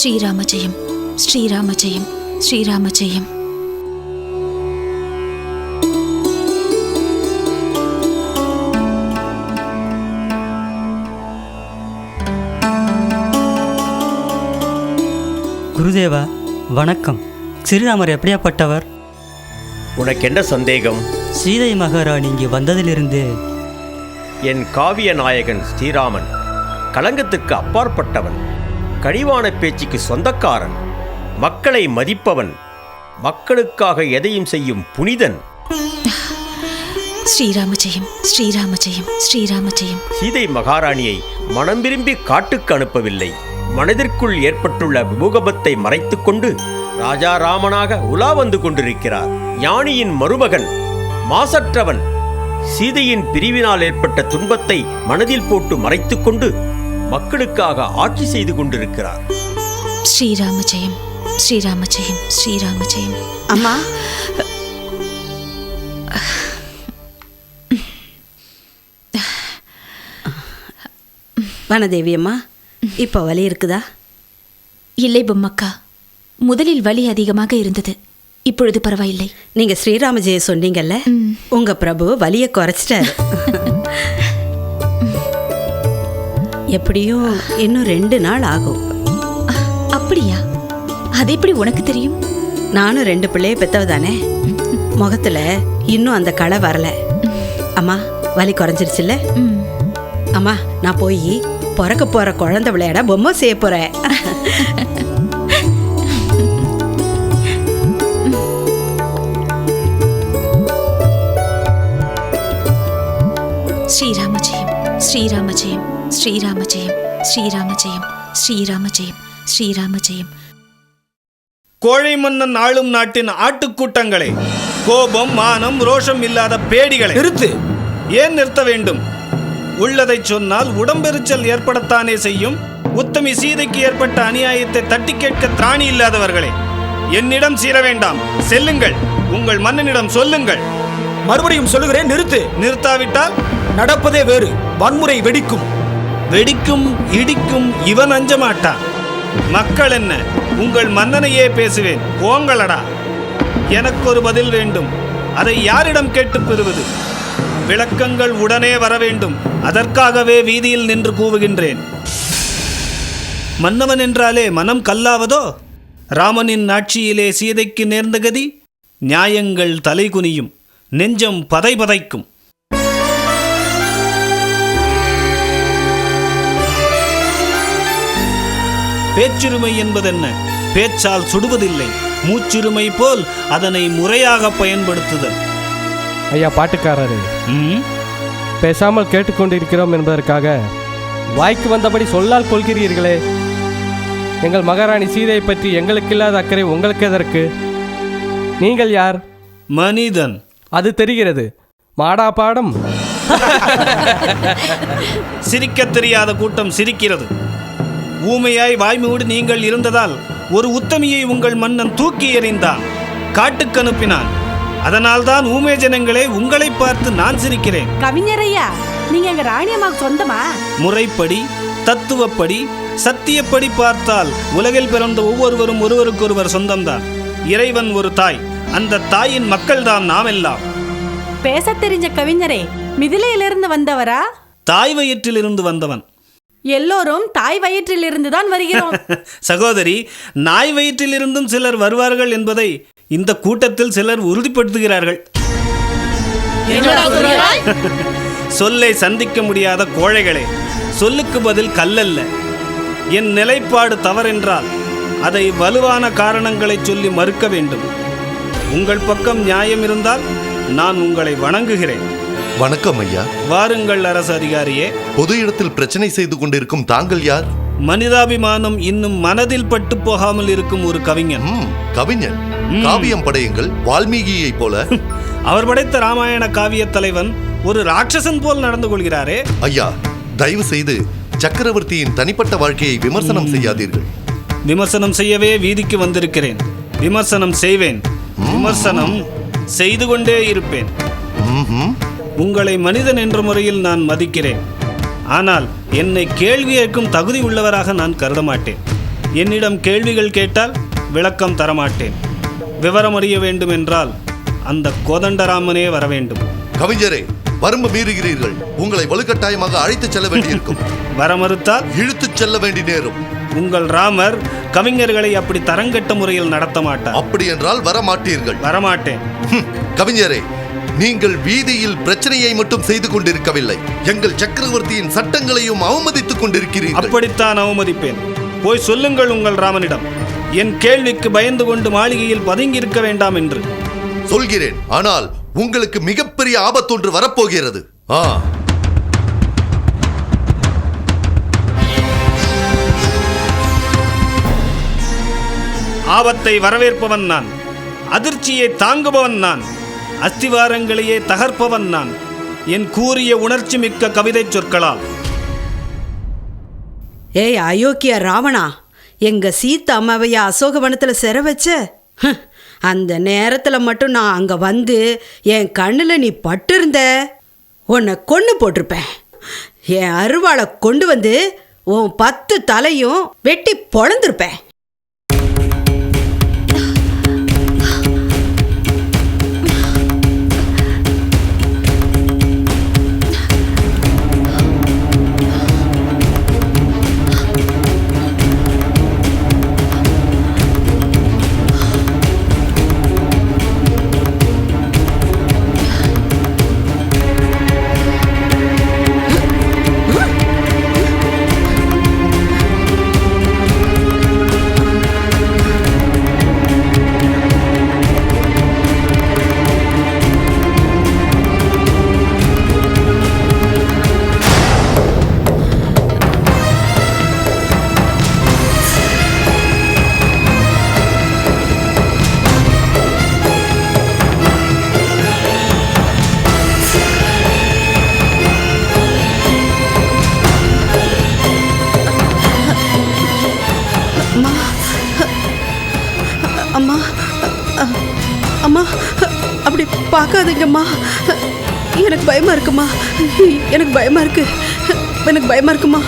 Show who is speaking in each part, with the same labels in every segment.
Speaker 1: ஸ்ரீராம ஜெயம் ஸ்ரீராம ஜெயம் ஸ்ரீராம ஜெயம்
Speaker 2: குருதேவா வணக்கம். ஸ்ரீராமர் எப்படியாப்பட்டவர்?
Speaker 3: உனக்கென்ன சந்தேகம்?
Speaker 2: சீதை மகாராணி இங்கு வந்ததிலிருந்து
Speaker 3: என் காவிய நாயகன் ஸ்ரீராமன் களங்கத்துக்கு அப்பாற்பட்டவன். கனிவான பேச்சுக்கு சொந்தக்காரன். மக்களை மதிப்பவன். மக்களுக்காக எதையும் செய்யும் புனிதன்.
Speaker 1: ஸ்ரீராம ஜெயம் ஸ்ரீராம ஜெயம் ஸ்ரீராம ஜெயம்
Speaker 3: சீதை மகாராணியை மனம் விரும்பி காட்டுக்கு அனுப்பவில்லை. மனதிற்குள் ஏற்பட்டுள்ள விமுகபத்தை மறைத்துக்கொண்டு ராஜா ராமனாக உலா வந்து கொண்டிருக்கிறார். ஞானியின் மருமகன் மாசற்றவன். சீதையின் பிரிவினால் ஏற்பட்ட துன்பத்தை மனதில் போட்டு மறைத்துக்கொண்டு மக்களுக்காக ஆட்சி செய்து கொண்டிருக்கிறார்.
Speaker 1: ஸ்ரீராம ஜெயம் ஸ்ரீராம ஜெயம் ஸ்ரீராம ஜெயம்
Speaker 4: அம்மா. வனதேவி அம்மா இப்போ வலி இருக்குதா?
Speaker 1: இல்லை பொம்மக்கா. முதலில் வலி அதிகமாக இருந்தது. இப்பொழுது பரவாயில்லை.
Speaker 4: நீங்க ஸ்ரீராம ஜெய சொன்னீங்கல்ல உங்க பிரபு வலியை குறைச்சிட்டாரு. எப்படியும் இன்னும் ரெண்டு நாள் ஆகும்.
Speaker 1: அப்படியா? அது எப்படி உனக்கு தெரியும்?
Speaker 4: நானும் ரெண்டு பிள்ளைய பெத்தவ தானே? முகத்துல இன்னும் அந்த களை வரல. அம்மா வலி குறைஞ்சிருச்சுல்ல? அம்மா நான் போய் பிறக்க போற குழந்தை விளையாட பொம்மை செய்ய போறேன்.
Speaker 1: ஸ்ரீராம ஜெயம் ஸ்ரீராம ஜெயம் ஸ்ரீராம ஜெயம் ஸ்ரீராம ஜெயம் ஸ்ரீராம ஜெயம்
Speaker 5: கோழை மன்னன் ஆளும் நாட்டின் ஆட்டுக்கூட்டங்களே கோபம் மானம் ரோஷம் இல்லாத பேடிகளை. நிறுத்து. ஏன் நிறுத்த வேண்டும்? உள்ளதை சொன்னால் உடம்பெரிச்சல் ஏற்படத்தானே செய்யும். உத்தமி சீதைக்கு ஏற்பட்ட அநியாயத்தை தட்டி கேட்க திராணி இல்லாதவர்களே என்னிடம் சீர வேண்டாம். செல்லுங்கள். உங்கள் மன்னனிடம் சொல்லுங்கள்.
Speaker 6: மறுபடியும் சொல்லுகிறேன் நிறுத்து.
Speaker 5: நிறுத்தாவிட்டால்?
Speaker 6: நடப்பதே வேறு. வன்முறை வெடிக்கும்.
Speaker 5: வெடிக்கும் இடிக்கும் இவன் அஞ்ச மாட்டான். மக்கள் என்ன? உங்கள் மன்னனையே பேசுவேன். போங்களடா. எனக்கு ஒரு பதில் வேண்டும். அதை யாரிடம் கேட்டுப் பெறுவது? விளக்கங்கள் உடனே வர வேண்டும். அதற்காகவே வீதியில் நின்று கூவுகின்றேன். மன்னவன் என்றாலே மனம் கல்லாவதோ? ராமனின் ஆட்சியிலே சீதைக்கு நேர்ந்த கதி? நியாயங்கள் தலைகுனியும் நெஞ்சம் பதைபதைக்கும் பேச்சுரிமை என்பதென்ன? பேச்சால் சுடுவதில்லை. மூச்சுரிமை போல் அதனை முறையாக பயன்படுத்துதல்.
Speaker 7: ஐயா பாட்டுக்காரரே? பேசாமல் கேட்டுக்கொண்டிருக்கிறோம் என்பதற்காக வாய்க்கு வந்தபடி சொல்லால் கொள்கிறீர்களே. எங்கள் மகாராணி சீதையை பற்றி எங்களுக்கு இல்லாத அக்கறை உங்களுக்கு எதற்கு? நீங்கள் யார்?
Speaker 5: மனிதன்.
Speaker 7: அது தெரிகிறது. மாடா பாடம்.
Speaker 5: சிரிக்கத் தெரியாத கூட்டம் சிரிக்கிறது. ஊமையாய் வாய்மூடி நீங்கள் இருந்ததால் ஒரு உத்தமியை உங்கள் மன்னன் தூக்கி எறிந்தான் காட்டுக்கு அனுப்பினான். அதனால்தான் ஊமை ஜனங்களே உங்களை பார்த்து நான் சிரிக்கிறேன்.
Speaker 8: கவிஞரையா நீங்க எங்க ராணியம்மாவுக்கு சொந்தமா?
Speaker 5: முறைப்படி தத்துவப்படி சத்தியப்படி பார்த்தால் உலகில் பிறந்த ஒவ்வொருவரும் ஒருவருக்கொருவர் சொந்தம்தான். இறைவன் ஒரு தாய் அந்த தாயின் மக்கள்தான் நாமெல்லாம்.
Speaker 8: பேச தெரிஞ்ச கவிஞரே மிதிலையிலிருந்து வந்தவரா?
Speaker 5: தாய் வயிற்றிலிருந்து வந்தவன்.
Speaker 8: எல்லோரும் தாய் வயிற்றில் இருந்து தான் வருகிறோம்.
Speaker 5: சகோதரி நாய் வயிற்றிலிருந்தும் சிலர் வருவார்கள் என்பதை இந்த கூட்டத்தில் சிலர் உறுதிப்படுத்துகிறார்கள். சொல்லை சந்திக்க முடியாத கோழைகளே சொல்லுக்கு பதில் கல்லல்ல. என் நிலைப்பாடு தவறென்றால் அதை வலுவான காரணங்களை சொல்லி மறுக்க வேண்டும். உங்கள் பக்கம் நியாயம் இருந்தால் நான் உங்களை வணங்குகிறேன்.
Speaker 9: வணக்கம் ஐயா.
Speaker 5: வாருங்கள் அரசு அதிகாரியே.
Speaker 9: பொது இடத்தில் பிரச்சனை செய்து கொண்டிருக்கும் தாங்கள் யார்?
Speaker 5: மனிதாபிமானம் இன்னும் மனதில் பட்டு போகாமல் இருக்கும் ஒரு கவிஞன்.
Speaker 9: ம், கவிஞன். காவியம் படையுங்கள் வால்மீகியைப் போல.
Speaker 5: அவர் படைத்த ராமாயண காவிய தலைவன் ஒரு ராட்சசன் போல் நடந்து கொள்கிறாரே.
Speaker 9: ஐயா தயவு செய்து சக்கரவர்த்தியின் தனிப்பட்ட வாழ்க்கையை விமர்சனம் செய்யாதீர்கள்.
Speaker 5: விமர்சனம் செய்யவே வீதிக்கு வந்திருக்கிறேன். விமர்சனம் செய்வேன். விமர்சனம் செய்து கொண்டே இருப்பேன்.
Speaker 9: ம்ஹும்.
Speaker 5: உங்களை மனிதன் என்ற முறையில் நான் மதிக்கிறேன். ஆனால் என்னை கேள்வி கேட்கும் தகுதி உள்ளவராக நான் கருத மாட்டேன் என்னிடம் கேள்விகள் கேட்டால் விளக்கம் தரமாட்டேன். விவரம் அறிய வேண்டும் என்றால் அந்த கோதண்டராமனே வர வேண்டும்.
Speaker 9: கவிஞரே வரம்பு மீறுகிறீர்கள். உங்களை வலுக்கட்டாயமாக அழைத்துச் செல்ல வேண்டியிருக்கும்.
Speaker 5: வர மறுத்தால்?
Speaker 9: இழுத்துச் செல்ல வேண்டி நேரும்.
Speaker 5: உங்கள் ராமர் கவிஞர்களை அப்படி தரங்கெட்ட முறையில் நடத்த மாட்டார்
Speaker 9: அப்படி என்றால் வர மாட்டீர்கள்
Speaker 5: வரமாட்டேன்
Speaker 9: கவிஞரே நீங்கள் வீதியில் பிரச்சனையை மட்டும் செய்து கொண்டிருக்கவில்லை. எங்கள் சக்கரவர்த்தியின் சட்டங்களையும் அவமதித்துக் கொண்டிருக்கிறீர்கள்.
Speaker 5: அப்படித்தான் அவமதிப்பேன். போய் சொல்லுங்கள் உங்கள் ராமனிடம். என் கேள்விக்கு பயந்து கொண்டு மாளிகையில் பதுங்கி இருக்க வேண்டாம் என்று.
Speaker 9: சொல்கிறேன். ஆனால் உங்களுக்கு மிகப்பெரிய ஆபத்தொன்று வரப்போகிறது. ஆ.
Speaker 5: ஆபத்தை வரவேற்பவன் நான். அதிர்ச்சியை தாங்குபவன் நான். அஸ்திவாரங்களையே தகர்ப்பவன் நான். என் கூறிய உணர்ச்சி மிக்க கவிதை சொற்களால்.
Speaker 4: ஏய் அயோக்கிய ராவணா எங்க சீதா அம்மாவைய அசோகவனத்துல சிற வச்ச? அந்த நேரத்துல மட்டும் நான் அங்க வந்து என் கண்ணுல நீ பட்டிருந்த உன்னை கொன்று போட்டிருப்பேன். என் அருவாளை கொண்டு வந்து உன் பத்து தலையும் வெட்டி பொழந்திருப்பேன். பார்க்காதீங்கம்மா. எனக்கு பயமா இருக்குமா? எனக்கு பயமா இருக்கு. எனக்கு பயமா இருக்குமா?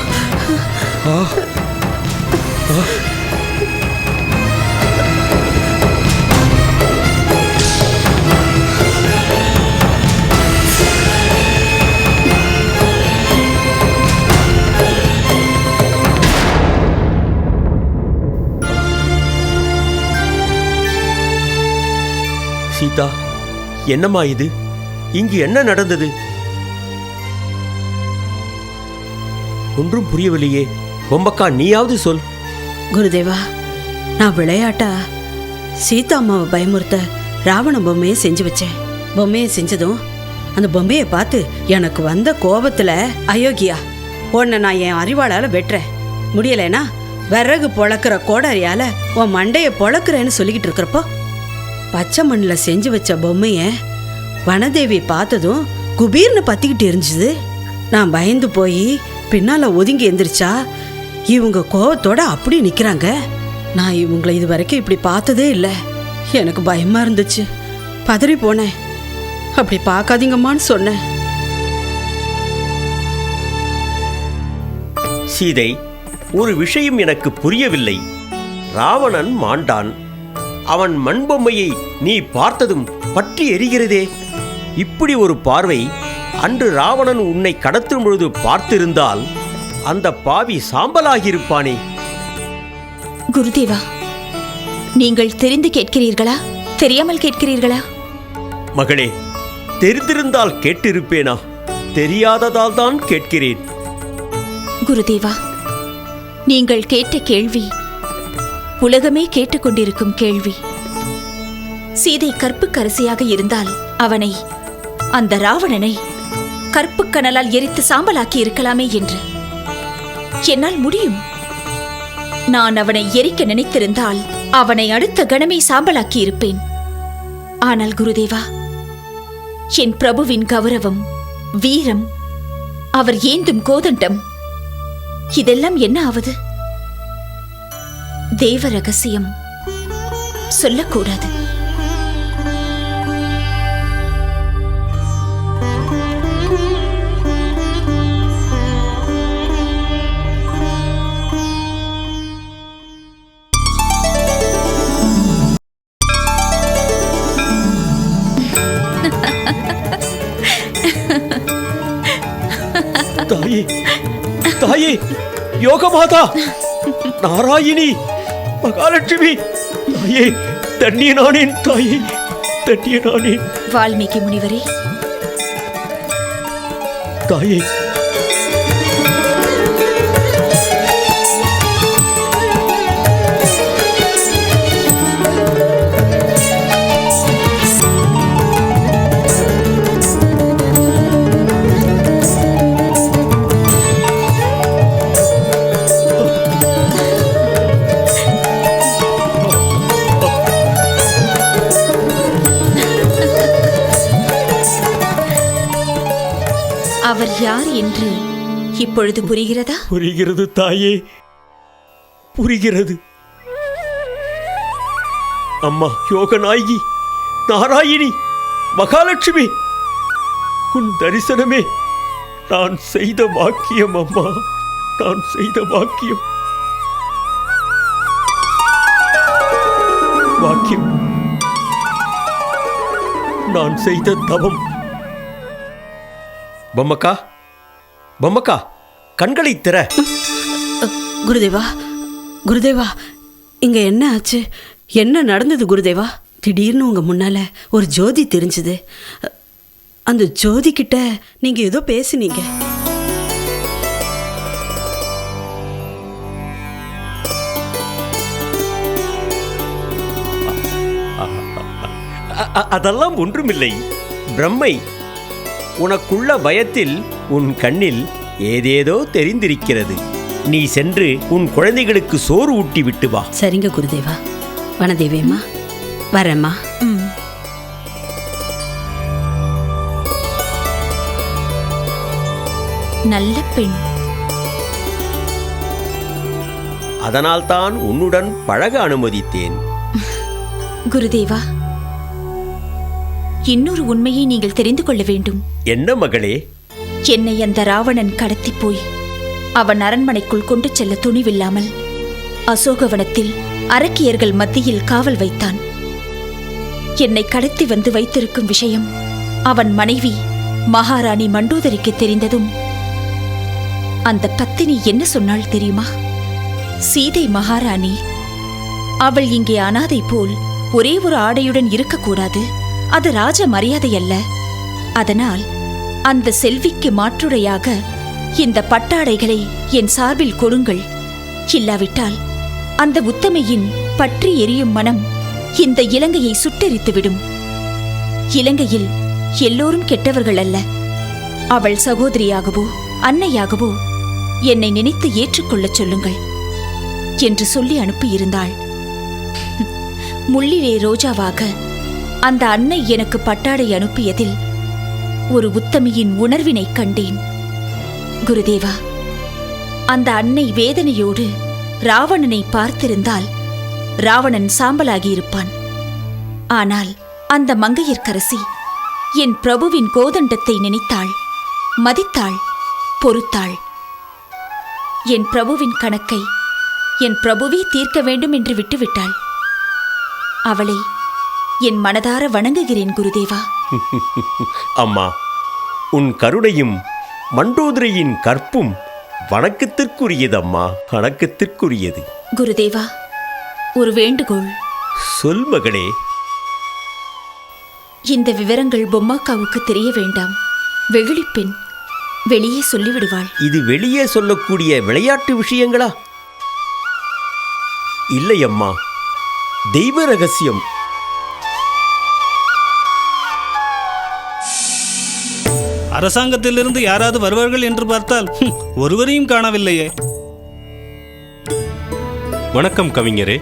Speaker 3: என்னம்மா இது? இங்கு என்ன நடந்தது? ஒன்றும் புரியவில்லையே. பொம்பக்கா நீயாவது சொல்.
Speaker 4: குருதேவா நான் விளையாட்டா? சீதா அம்மாவை பயமுறுத்த ராவண பொம்மையை செஞ்சு வச்சேன். பொம்மையை செஞ்சதும் அந்த பொம்மையை பார்த்து எனக்கு வந்த கோபத்துல அயோக்கியா உன்னை நான் என் அறிவாளால் வெட்டுறேன். முடியலைனா விறகு பொழக்கிற கோடாரியால் உன் மண்டையை பொழக்கிறேன்னு சொல்லிக்கிட்டு இருக்கிறப்போ பச்சை மண்ணில் செஞ்சு வச்ச பொம்மையை வனதேவி பார்த்ததும் குபீர்னு பற்றிக்கிட்டு இருந்துச்சு. நான் பயந்து போய் பின்னால் ஒதுங்கி எந்திரிச்சா இவங்க கோவத்தோட அப்படி நிற்கிறாங்க நான் இவங்களை இது வரைக்கும் இப்படி பார்த்ததே இல்லை. எனக்கு பயமாக இருந்துச்சு. பதறி போனேன். அப்படி பார்க்காதீங்கம்மான்னு சொன்னேன்.
Speaker 3: சீதை ஒரு விஷயம் எனக்கு புரியவில்லை. ராவணன் மாண்டான். அவன் மண்பொம்மையை நீ பார்த்ததும் பற்றி எரிகிறதே. இப்படி ஒரு பார்வை அன்று ராவணன் உன்னை கடத்தும் பொழுது பார்த்திருந்தால் அந்த பாவி சாம்பலாகியிருப்பானே.
Speaker 1: குருதேவா நீங்கள் தெரிந்து கேட்கிறீர்களா? தெரியாமல் கேட்கிறீர்களா?
Speaker 3: மகளே தெரிந்திருந்தால் கேட்டிருப்பேனா? தெரியாததால் தான் கேட்கிறேன்.
Speaker 1: குருதேவா நீங்கள் கேட்ட கேள்வி உலகமே கேட்டுக்கொண்டிருக்கும் கேள்வி. சீதை கற்புக்கரசியாக இருந்தால் அவனை அந்த ராவணனை கற்புக் கனலால் எரித்து சாம்பலாக்கி இருக்கலாமே என்று. என்னால் முடியும். நான் அவனை எரிக்க நினைத்திருந்தால் அவனை அடுத்த கணமே சாம்பலாக்கி இருப்பேன். ஆனால் குருதேவா என் பிரபுவின் கௌரவம் வீரம் அவர் ஏந்தும் கோதண்டம் இதெல்லாம் என்ன ஆவது? தெய்வ ரகசியம். சொல்லக்கூடாது.
Speaker 3: தாயே தாயே யோகமாதா நாராயணி. மகாலட்சுமி. தாயே தண்ணிய நானேன் தாயே தண்ணிய நானேன்
Speaker 1: வால்மீகி முனிவரே.
Speaker 3: தாயே
Speaker 1: யார் என்று இப்பொழுது புரிகிறதா?
Speaker 3: புரிகிறது தாயே. புரிகிறது. அம்மா யோகநாயகி நாராயணி மகாலட்சுமி உன் தரிசனமே. நான் செய்த வாக்கியம் அம்மா. நான் செய்த வாக்கியம் வாக்கியம் நான் செய்த தவம். பொம்மக்கா பொம்மக்கா கண்களை திற
Speaker 4: குருதேவா குருதேவா இங்க என்ன ஆச்சு என்ன நடந்தது குருதேவா திடீர்னு உங்க முன்னால ஒரு ஜோதி தெரிஞ்சது அந்த ஜோதி கிட்ட நீங்க ஏதோ பேசுனீங்க
Speaker 3: அதெல்லாம் ஒன்றுமில்லை பிரம்மை உனக்குள்ள பயத்தில் உன் கண்ணில் ஏதேதோ தெரிந்திருக்கிறது. நீ சென்று உன் குழந்தைகளுக்கு சோறு ஊட்டி விட்டு வா.
Speaker 4: சரிங்க குருதேவா. வனதேவியம்மா வரேம்மா.
Speaker 1: நல்ல பெண்.
Speaker 3: அதனால்தான் உன்னுடன் பழக அனுமதித்தேன்.
Speaker 1: குருதேவா இன்னொரு உண்மையை நீங்கள் தெரிந்து கொள்ள வேண்டும்.
Speaker 3: என்ன மகளே?
Speaker 1: என்னை அந்த ராவணன் கடத்தி போய் அவன் அரண்மனைக்குள் கொண்டு செல்ல துணிவில்லாமல் அசோகவனத்தில் அரக்கியர்கள் மத்தியில் காவல் வைத்தான். என்னை கடத்தி வந்து வைத்திருக்கும் விஷயம் அவன் மனைவி மகாராணி மண்டோதரிக்கு தெரிந்ததும் அந்த பத்தினி என்ன சொன்னாள் தெரியுமா? சீதை மகாராணி அவள் இங்கே அனாதை போல் ஒரே ஒரு ஆடையுடன் இருக்கக்கூடாது. அது ராஜ மரியாதை அல்ல அதனால் அந்த செல்விக்கு மாற்றுடையாக இந்த பட்டாடைகளை என் சார்பில் கொடுங்கள். இல்லாவிட்டால் அந்த உத்தமையின் பற்றி எரியும் மனம் இந்த இலங்கையை சுட்டெரித்துவிடும். இலங்கையில் எல்லோரும் கெட்டவர்கள் அல்ல. அவள் சகோதரியாகவோ அன்னையாகவோ என்னை நினைத்து ஏற்றுக்கொள்ளச் சொல்லுங்கள் என்று சொல்லி அனுப்பியிருந்தாள். முள்ளிலே ரோஜாவாக அந்த அன்னை எனக்கு பட்டாடை அனுப்பியதில் ஒரு உத்தமியின் உணர்வினைக் கண்டேன். குருதேவா அந்த அன்னை வேதனையோடு ராவணனை பார்த்திருந்தால் ராவணன் சாம்பலாகியிருப்பான். ஆனால் அந்த மங்கையர்க்கரசி என் பிரபுவின் கோதண்டத்தை நினைத்தாள் மதித்தாள் பொறுத்தாள். என் பிரபுவின் கணக்கை என் பிரபுவே தீர்க்க வேண்டும் என்று விட்டுவிட்டாள். அவளை என் மனதார வணங்குகிறேன் குருதேவா.
Speaker 3: அம்மா உன் கருணையும் மண்டோதரியின் கற்பும் வணக்கத்திற்குரியது அம்மா வணக்கத்திற்குரியது.
Speaker 1: குருதேவா ஒரு வேண்டுகோள்.
Speaker 3: சொல் மகளே
Speaker 1: இந்த விவரங்கள் பொம்மாக்காவுக்கு தெரிய வேண்டாம். வெகுளிப்பெண் வெளியே சொல்லிவிடுவாள்.
Speaker 3: இது வெளியே சொல்லக்கூடிய விளையாட்டு விஷயங்களா? இல்லை அம்மா தெய்வ ரகசியம்.
Speaker 5: அரசாங்கத்திலிருந்து யாராவது வருவார்கள் என்று பார்த்தால் ஒருவரையும் காணவில்லையே.
Speaker 10: வணக்கம் கவிஞரே.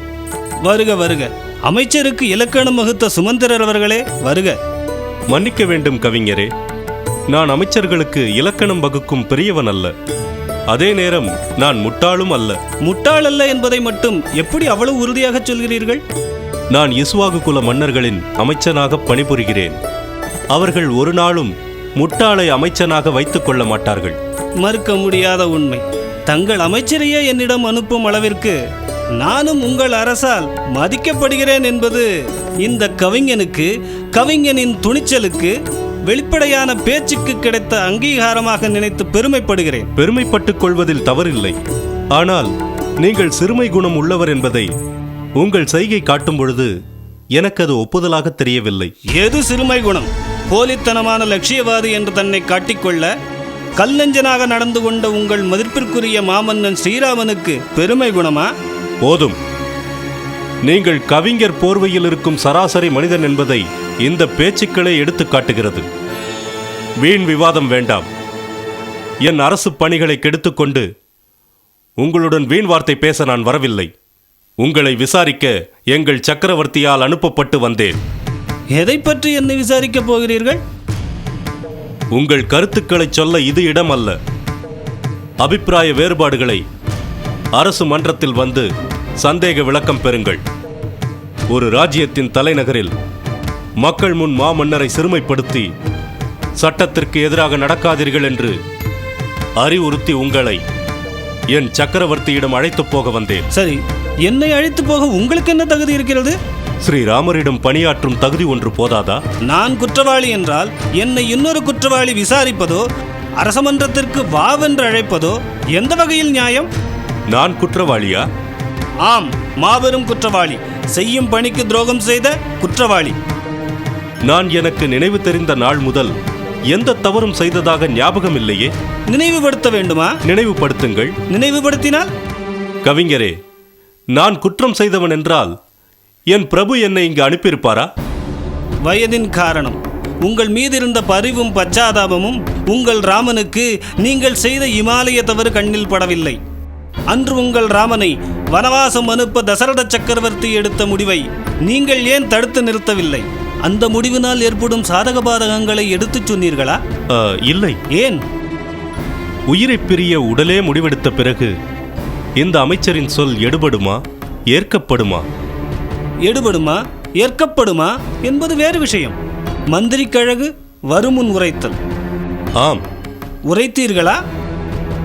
Speaker 5: வருக வருக. அமைச்சருக்கு இலக்கணம் வகுத்த சுமந்திரர் அவர்களே வருக.
Speaker 10: மன்னிக்க வேண்டும் கவிஞரே. நான் அமைச்சர்களுக்கு இலக்கணம் வகுக்கும் பெரியவன் அல்ல. அதே நேரம் நான் முட்டாளும் அல்ல.
Speaker 5: முட்டாள் அல்ல என்பதை மட்டும் எப்படி அவ்வளவு உறுதியாக சொல்கிறீர்கள்?
Speaker 10: நான் இஸ்வாகு குல மன்னர்களின் அமைச்சனாக பணிபுரிகிறேன். அவர்கள் ஒரு நாளும் முட்டாளை அமைச்சனாக வைத்துக் கொள்ள மாட்டார்கள்.
Speaker 5: மறுக்க முடியாத உண்மை. தங்கள் அமைச்சரையே என்னிடம் அனுப்பும் அளவிற்கு நானும் உங்கள் அரசால் மதிக்கப்படுகிறேன் என்பது இந்த கவிஞனுக்கு கவிஞனின் துணிச்சலுக்கு வெளிப்படையான பேச்சுக்கு கிடைத்த அங்கீகாரமாக நினைத்து பெருமைப்படுகிறேன்.
Speaker 10: பெருமைப்பட்டுக் கொள்வதில் தவறில்லை. ஆனால் நீங்கள் சிறுமை குணம் உள்ளவர் என்பதை உங்கள் செய்கை காட்டும் பொழுது எனக்கு அது ஒப்புதலாக தெரியவில்லை.
Speaker 5: எது சிறுமை குணம்? போலித்தனமான லட்சியவாதி என்று தன்னை காட்டிக்கொள்ள கல்லஞ்சனாக நடந்து கொண்ட உங்கள் மதிப்பிற்குரிய மாமன்னன் ஸ்ரீராமனுக்கு பெருமை குணமா?
Speaker 10: போதும். நீங்கள் கவிஞர் போர்வையில் இருக்கும் சராசரி மனிதன் என்பதை இந்த பேச்சுக்களே எடுத்து காட்டுகிறது. வீண் விவாதம் வேண்டாம். என் அரசு பணிகளை கெடுத்துக்கொண்டு உங்களுடன் வீண் வார்த்தை பேச நான் வரவில்லை. உங்களை விசாரிக்க எங்கள் சக்கரவர்த்தியால் அனுப்பப்பட்டு வந்தேன்.
Speaker 5: எதை பற்றி என்னை விசாரிக்கப் போகிறீர்கள்?
Speaker 10: உங்கள் கருத்துக்களை சொல்ல இது இடம் அல்ல அபிப்பிராய வேறுபாடுகளை அரசு மன்றத்தில் வந்து சந்தேக விளக்கம் பெறுங்கள். ஒரு ராஜ்யத்தின் தலைநகரில் மக்கள் முன் மாமன்னரை சிறுமைப்படுத்தி சட்டத்திற்கு எதிராக நடக்காதீர்கள் என்று அறிவுறுத்தி உங்களை என் சக்கரவர்த்தியிடம் அழைத்துப் போக வந்தேன்.
Speaker 5: சரி என்னை அழைத்து போக உங்களுக்கு என்ன தகுதி இருக்கிறது?
Speaker 10: ஸ்ரீராமரிடம் பணியாற்றும் தகுதி ஒன்று போதாதா?
Speaker 5: நான் குற்றவாளி என்றால் என்னை இன்னொரு குற்றவாளி விசாரிப்பதோ அரசமன்றத்திற்கு வாவென்று அழைப்பதோ எந்த வகையில் நியாயம்?
Speaker 10: நான் குற்றவாளியா?
Speaker 5: ஆம் மாபெரும் குற்றவாளி. செய்யும் பணிக்கு துரோகம் செய்த குற்றவாளி.
Speaker 10: நான் எனக்கு நினைவு தெரிந்த நாள் முதல் எந்த தவறும் செய்ததாக ஞாபகம் இல்லையே?
Speaker 5: நினைவுபடுத்த வேண்டுமா?
Speaker 10: நினைவுபடுத்துங்கள்.
Speaker 5: நினைவுபடுத்தினால்?
Speaker 10: கவிஞரே நான் குற்றம் செய்தவன் என்றால் என் பிரபு என்னை இங்கு அனுப்பியிருப்பாரா?
Speaker 5: வயதின் காரணம். உங்கள் மீது இருந்த பரிவும் பச்சாதாபமும் உங்கள் ராமனுக்கு நீங்கள் செய்த இமாலய தவறு கண்ணில் படவில்லை. அன்று உங்கள் ராமனை வனவாசம் அனுப்ப தசரத சக்கரவர்த்தி எடுத்த முடிவை நீங்கள் ஏன் தடுத்து நிறுத்தவில்லை? அந்த முடிவினால் ஏற்படும் சாதக பாதகங்களை எடுத்துச் சொன்னீர்களா?
Speaker 10: ஆ, இல்லை.
Speaker 5: ஏன்?
Speaker 10: உயிரைப் பிரிய உடலே முடிவெடுத்த பிறகு இந்த அமைச்சரின் சொல் எடுபடுமா ஏற்கப்படுமா?
Speaker 5: எடுபடுமா ஏற்கப்படுமா என்பது வேறு விஷயம். மந்திரி கழகு வருமுன் உரைத்தல்.
Speaker 10: ஆம்.
Speaker 5: உரைத்தீர்களா?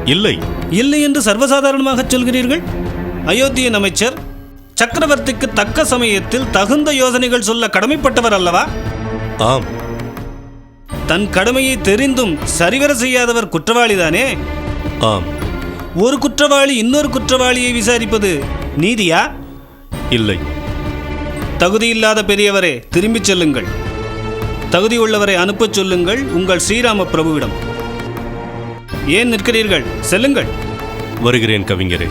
Speaker 10: இல்லை.
Speaker 5: இல்லை என்று சர்வசாதாரணமாக சொல்கிறீர்கள்? அயோத்தியின் அமைச்சர் சக்கரவர்த்திக்கு தக்க சமயத்தில் தகுந்த யோசனைகள் சொல்ல கடமைப்பட்டவர் அல்லவா?
Speaker 10: ஆம்.
Speaker 5: தன் கடமையை தெரிந்தும் சரிவர செய்யாதவர் குற்றவாளிதானே?
Speaker 10: ஆம்.
Speaker 5: ஒரு குற்றவாளி இன்னொரு குற்றவாளியை விசாரிப்பது நீதியா?
Speaker 10: இல்லை.
Speaker 5: தகுதியில்லாத பெரியவரே திரும்பிச் செல்லுங்கள். தகுதி உள்ளவரை அனுப்பச் சொல்லுங்கள் உங்கள் ஸ்ரீராம பிரபுவிடம் ஏன் நிற்கிறீர்கள்? செல்லுங்கள்.
Speaker 10: வருகிறேன் கவிஞரே.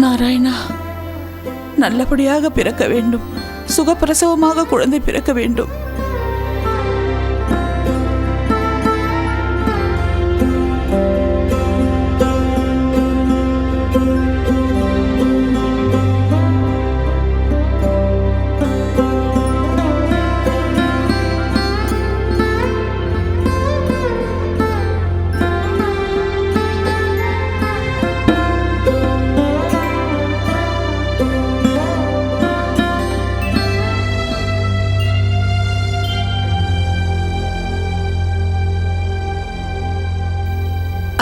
Speaker 11: நாராயணா நல்லபடியாக பிறக்க வேண்டும். சுகப்பிரசவமாக குழந்தை பிறக்க வேண்டும்.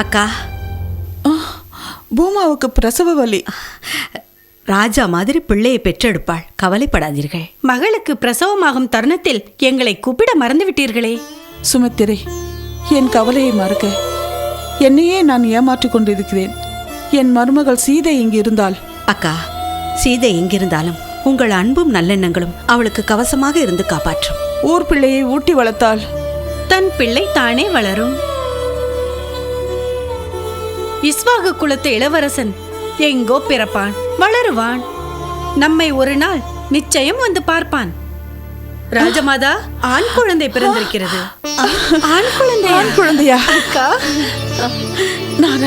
Speaker 4: அக்கா.
Speaker 11: பூமாவுக்கு பிரசவ வலி.
Speaker 4: ராஜா மாதிரி பிள்ளையை பெற்றெடுப்பாள். கவலைப்படாதீர்கள்.
Speaker 8: மகளுக்கு பிரசவமாகும் தருணத்தில் எங்களை கூப்பிட மறந்துவிட்டீர்களே.
Speaker 11: சுமித்திரை என் கவலையை மறக்க. என்னையே நான் ஏமாற்றிக் கொண்டிருக்கிறேன். என் மருமகள் சீதை இங்கு இருந்தால்.
Speaker 4: அக்கா சீதை எங்கிருந்தாலும் உங்கள் அன்பும் நல்லெண்ணங்களும் அவளுக்கு கவசமாக இருந்து காப்பாற்றும்.
Speaker 11: ஊர் பிள்ளையை ஊட்டி வளர்த்தால்.
Speaker 8: தன் பிள்ளை தானே வளரும். இஸ்வாகு குலத்து இளவரசன் எங்கோ பிறப்பான் வளருவான். நம்மை ஒரு நாள் நிச்சயம் வந்து பார்ப்பான். ராஜமாதா ஆண் குழந்தை பிறந்திருக்கிறது. ஆண் குழந்தை
Speaker 11: ஆண் குழந்தையா?
Speaker 8: அக்கா.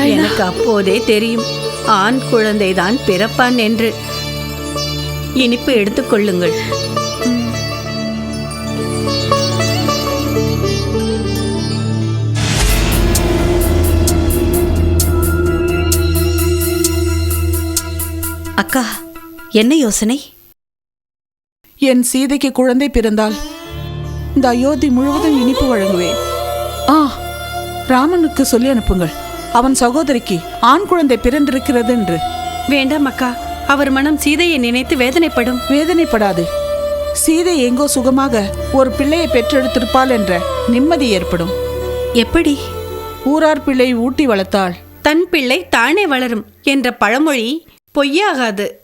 Speaker 8: எனக்கு அப்போதே தெரியும் ஆண் குழந்தைதான் பிறப்பான் என்று. இனிப்பு எடுத்துக்கொள்ளுங்கள்
Speaker 4: அக்கா என்ன யோசனை?
Speaker 11: என் சீதைக்கு குழந்தை பிறந்தால் இந்த அயோத்தி முழுவதும் இனிப்பு வழங்குவேன் ஆ ராமனுக்கு சொல்லி அனுப்புங்கள். அவன் சகோதரிக்கு ஆண் குழந்தை பிறந்திருக்கிறது என்று
Speaker 8: வேண்டாம் அக்கா அவர் மனம் சீதையை நினைத்து வேதனைப்படும்.
Speaker 11: வேதனைப்படாது. சீதை எங்கோ சுகமாக ஒரு பிள்ளையை பெற்றெடுத்திருப்பாள் என்ற நிம்மதி ஏற்படும்.
Speaker 8: எப்படி?
Speaker 11: ஊரார் பிள்ளை ஊட்டி வளர்த்தாள்.
Speaker 8: தன் பிள்ளை தானே வளரும் என்ற பழமொழி Поїхати